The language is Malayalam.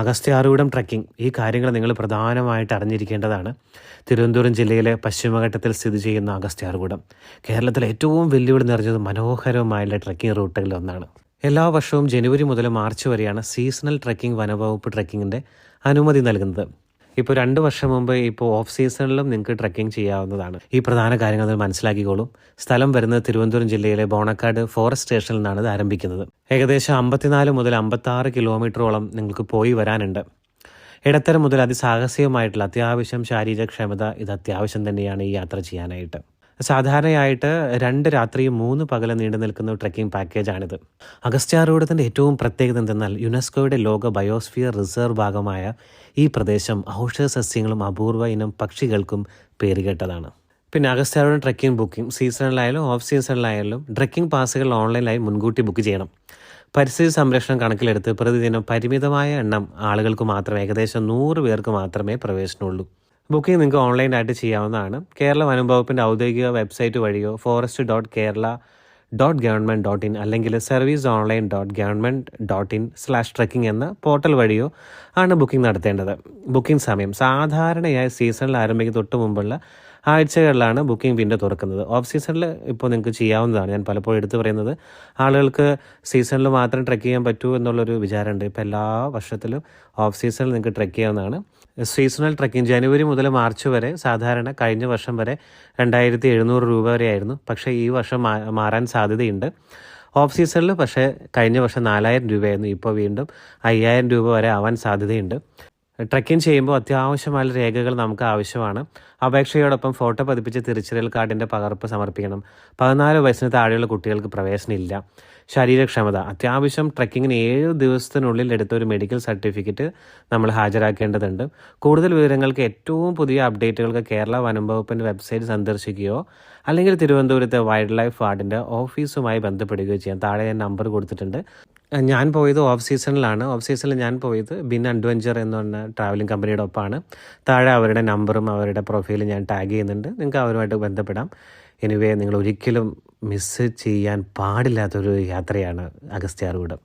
അഗസ്ത്യാർകൂടം ട്രക്കിംഗ് ഈ കാര്യങ്ങൾ നിങ്ങൾ പ്രധാനമായിട്ട് അറിഞ്ഞിരിക്കേണ്ടതാണ്. തിരുവനന്തപുരം ജില്ലയിലെ പശ്ചിമഘട്ടത്തിൽ സ്ഥിതി ചെയ്യുന്ന അഗസ്ത്യാർകൂടം കേരളത്തിലെ ഏറ്റവും വെല്ലുവിളി നിറഞ്ഞത് മനോഹരമായുള്ള ട്രക്കിംഗ് റൂട്ടുകളിൽ ഒന്നാണ്. എല്ലാ വർഷവും ജനുവരി മുതൽ മാർച്ച് വരെയാണ് സീസണൽ ട്രക്കിംഗ് വനവകുപ്പ് ട്രക്കിങ്ങിന്റെ അനുമതി നൽകുന്നത്. ഇപ്പോൾ രണ്ട് വർഷം മുമ്പ് ഇപ്പോൾ ഓഫ് സീസണിലും നിങ്ങൾക്ക് ട്രക്കിംഗ് ചെയ്യാവുന്നതാണ്. ഈ പ്രധാന കാര്യങ്ങൾ നിങ്ങൾ മനസ്സിലാക്കിക്കോളൂ. സ്ഥലം വരുന്നത് തിരുവനന്തപുരം ജില്ലയിലെ ബോണക്കാട് ഫോറസ്റ്റ് സ്റ്റേഷനിൽ നിന്നാണ് ഇത് ആരംഭിക്കുന്നത്. ഏകദേശം അമ്പത്തിനാല് മുതൽ അമ്പത്താറ് കിലോമീറ്ററോളം നിങ്ങൾക്ക് പോയി വരാനുണ്ട്. ഇടത്തരം മുതൽ അതിസാഹസികമായിട്ടുള്ള അത്യാവശ്യം ശാരീരിക ക്ഷമത ഇത് അത്യാവശ്യം തന്നെയാണ് ഈ യാത്ര ചെയ്യാനായിട്ട്. സാധാരണയായിട്ട് രണ്ട് രാത്രിയും മൂന്ന് പകലും നീണ്ടു നിൽക്കുന്ന ട്രെക്കിംഗ് പാക്കേജാണിത്. അഗസ്ത്യാർകൂടത്തിന്റെ ഏറ്റവും പ്രത്യേകത എന്തെന്നാൽ യുനെസ്കോയുടെ ലോക ബയോസ്ഫിയർ റിസർവ് ഭാഗമായ ഈ പ്രദേശം ഔഷധ സസ്യങ്ങളും അപൂർവ ഇനം പക്ഷികൾക്കും പേരുകേട്ടതാണ് പിന്നെ അഗസ്ത്യാർകൂടം ട്രക്കിംഗ് ബുക്കിംഗ് സീസണിലായാലും ഓഫ് സീസണിലായാലും ട്രക്കിംഗ് പാസുകൾ ഓൺലൈനായി മുൻകൂട്ടി ബുക്ക് ചെയ്യണം. പരിസ്ഥിതി സംരക്ഷണം കണക്കിലെടുത്ത് പ്രതിദിനം പരിമിതമായ എണ്ണം ആളുകൾക്ക് മാത്രമേ ഏകദേശം നൂറ് പേർക്ക് മാത്രമേ പ്രവേശനമുള്ളൂ. ബുക്കിംഗ് നിങ്ങൾക്ക് ഓൺലൈനായിട്ട് ചെയ്യാവുന്നതാണ്. കേരള വനംവകുപ്പിന്റെ ഔദ്യോഗിക വെബ്സൈറ്റ് വഴിയോ forest dot Kerala dot government dot in അല്ലെങ്കിൽ service online dot government dot in slash trekking എന്ന പോർട്ടൽ വഴിയോ ആണ് ബുക്കിംഗ് നടത്തേണ്ടത്. ബുക്കിംഗ് സമയം സാധാരണയായി സീസണിൽ ആരംഭിക്കുന്ന തൊട്ട് മുമ്പുള്ള ആഴ്ചകളിലാണ് ബുക്കിംഗ് വിൻഡോ തുറക്കുന്നത്. ഓഫ് സീസണിൽ ഇപ്പോൾ നിങ്ങൾക്ക് ചെയ്യാവുന്നതാണ്. ഞാൻ പലപ്പോഴും എടുത്തു പറയുന്നത്. ആളുകൾക്ക് സീസണിൽ മാത്രം ട്രെക്ക് ചെയ്യാൻ പറ്റൂ എന്നുള്ളൊരു വിചാരമുണ്ട്. ഇപ്പോൾ എല്ലാ വർഷത്തിലും ഓഫ് സീസണിൽ നിങ്ങൾക്ക് ട്രെക്ക് ചെയ്യാവുന്നതാണ്. സീസണൽ ട്രക്കിംഗ് ജനുവരി മുതൽ മാർച്ച് വരെ സാധാരണ കഴിഞ്ഞ വർഷം വരെ രണ്ടായിരത്തി എഴുന്നൂറ് രൂപ വരെയായിരുന്നു. പക്ഷേ ഈ വർഷം മാറാൻ സാധ്യതയുണ്ട്. ഓഫ് സീസണിൽ പക്ഷേ കഴിഞ്ഞ വർഷം നാലായിരം രൂപയായിരുന്നു. ഇപ്പോൾ വീണ്ടും അയ്യായിരം രൂപ വരെ ആവാൻ സാധ്യതയുണ്ട്. ട്രക്കിംഗ് ചെയ്യുമ്പോൾ അത്യാവശ്യമായ രേഖകൾ നമുക്ക് ആവശ്യമാണ്. അപേക്ഷയോടൊപ്പം ഫോട്ടോ പതിപ്പിച്ച് തിരിച്ചറിയൽ കാർഡിന്റെ പകർപ്പ് സമർപ്പിക്കണം. പതിനാല് വയസ്സിന് താഴെയുള്ള കുട്ടികൾക്ക് പ്രവേശനമില്ല ശരീരക്ഷമത. അത്യാവശ്യം ട്രക്കിങ്ങിന് ഏഴ് ദിവസത്തിനുള്ളിൽ എടുത്ത ഒരു മെഡിക്കൽ സർട്ടിഫിക്കറ്റ് നമ്മൾ ഹാജരാക്കേണ്ടതുണ്ട്. കൂടുതൽ വിവരങ്ങൾക്ക് ഏറ്റവും പുതിയ അപ്ഡേറ്റുകൾക്ക് കേരള വനംവകുപ്പിന്റെ വെബ്സൈറ്റ് സന്ദർശിക്കുകയോ അല്ലെങ്കിൽ തിരുവനന്തപുരത്തെ വൈൽഡ് ലൈഫ് വാർഡിന്റെ ഓഫീസുമായി ബന്ധപ്പെടുകയോ ചെയ്യാം. താഴെ ഞാൻ നമ്പർ കൊടുത്തിട്ടുണ്ട്. ഞാൻ പോയത് ഓഫ് സീസണിലാണ് ഓഫ് സീസണിൽ ഞാൻ പോയത് ബിൻ അഡ്വഞ്ചർ എന്ന് പറഞ്ഞ ട്രാവലിംഗ് കമ്പനിയുടെ ഒപ്പമാണ് താഴെ അവരുടെ നമ്പറും അവരുടെ പ്രൊഫൈലും ഞാൻ ടാഗ് ചെയ്യുന്നുണ്ട്. നിങ്ങൾക്ക് അവരുമായിട്ട് ബന്ധപ്പെടാം. എനിവേ നിങ്ങൾ ഒരിക്കലും മിസ്സ് ചെയ്യാൻ പാടില്ലാത്തൊരു യാത്രയാണ് അഗസ്ത്യാർകൂടം